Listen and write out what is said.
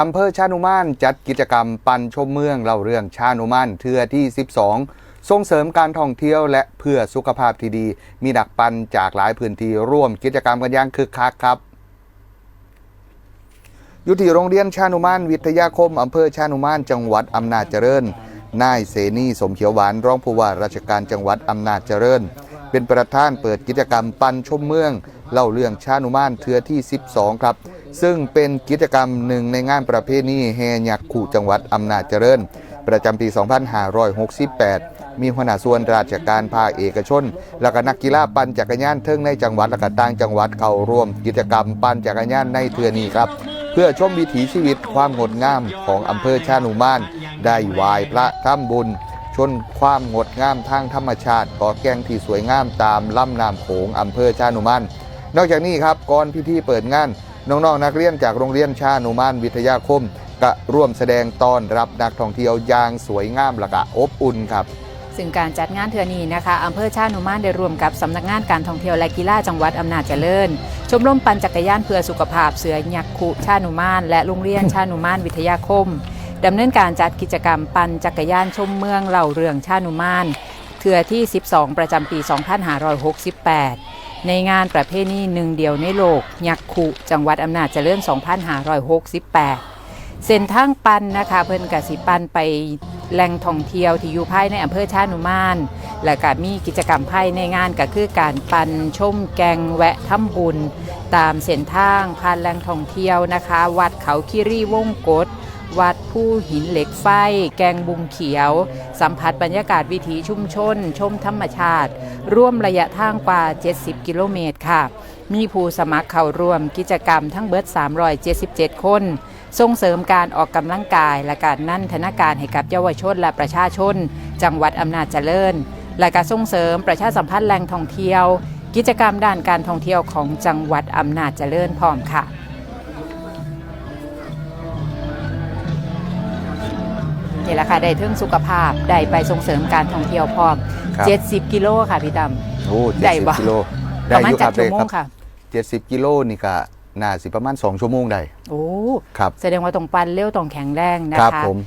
อำเภอชานุมานจัดกิจกรรมปันชมเมืองเล่าเรื่องชานุมานเทือที่ 12 ส่งเสริมการท่องเที่ยวและเพื่อสุขภาพที่ดี มีดักปันจากหลายพื้นที่ร่วมกิจกรรมกันอย่างคึกคักครับอยู่ที่โรงเรียนชานุมานวิทยาคมอำเภอชานุมานจังหวัดอำนาจเจริญนายเสนีสมเขียวหวานรองผู้ว่าราชการจังหวัดอำนาจเจริญ เป็นประธานเปิดกิจกรรมปันชมเมือง เล่าเรื่องชานุมานเทือที่ 12 ครับ ซึ่งเป็นกิจกรรมหนึ่งในงานประเพณีแห่ยักษ์ขู่จังหวัดอำนาจเจริญ ประจำปี 2568 มีหัวหน้าส่วนราชการภาคเอกชน และก็นักกีฬาปั่นจักรยานเทิงในจังหวัดและก็ต่างจังหวัดเข้าร่วม กิจกรรมปั่นจักรยานในเทือนี้ครับ เพื่อชมวิถีชีวิตความงดงามของอำเภอชานุมาน ได้ไหวายพระทำบุญชนความงดงามทางธรรมชาติก่อแกงที่สวยงามตามลำน้ำโขงอำเภอชานุมานนอกจากนี้ครับก่อนพิธีเปิดงาน น้องๆนักเรียนจากโรงเรียนชานุมานวิทยาคม ก็ร่วมแสดงต้อนรับนักท่องเที่ยวอย่างสวยงามและก็อบอุ่นครับซึ่งการจัดงานเทือนี้นะคะอำเภอชานุมานได้ร่วมกับสำนักงานการท่องเที่ยวและกีฬาจังหวัดอำนาจเจริญ ชมรมปั่นจักรยานเพื่อสุขภาพเสือยักคุชานุมานและโรงเรียนชานุมานวิทยาคมดำเนินการจัดกิจกรรมปั่นจักรยานชมเมืองเหล่าเรืองชานุมานเทือที่ 12 ประจำปี 2568 ในงานประเพณีหนึ่งเดียวในโลก ยักคุจังหวัดอำนาจเจริญ 2568 เส้นทางปันนะคะ เพิ่นกสิปันไปแหล่งท่องเที่ยวที่อยู่ภายในอำเภอชานุมาน และก็มีกิจกรรมภายในงานก็คือการปันชมแกงแวะทำบุญ ตามเส้นทางผ่านแหล่งท่องเที่ยวนะคะ วัดเขาคิรีวงกฏ วัดผู้หินเหล็กไฟ แกงบุงเขียว สัมผัสบรรยากาศวิถีชุมชน ชมธรรมชาติ ร่วมระยะทางกว่า 70 กิโลเมตรค่ะ มีผู้สมัครเข้าร่วมกิจกรรมทั้งเบิด 377 คนส่งเสริมการออกกำลังกาย และการนั่นธนาการให้กับเยาวชนและประชาชน จังหวัดอำนาจเจริญ และการส่งเสริมประชาสัมพันธ์แหล่งท่องเที่ยว กิจกรรมด้านการท่องเที่ยวของจังหวัดอำนาจเจริญพร้อมค่ะ นี่แหละค่ะได้เทิงสุขภาพได้ไปส่งเสริมการท่องเที่ยวพร้อมครับ 70 กิโลค่ะพี่ด โอ้ได้เจ็ดสิบบ่กิโลำปได้ระมาณอยู่คจัรักบชั่ได้วโมครังบค่ะเจ็ดสิบกิโลนี่ก็น่าสิประมาณ2ชั่วโมงได้โอ้ ครับ แสดงว่าต้องปันเร็วต้องแข็งแรงนะครับคะ ผม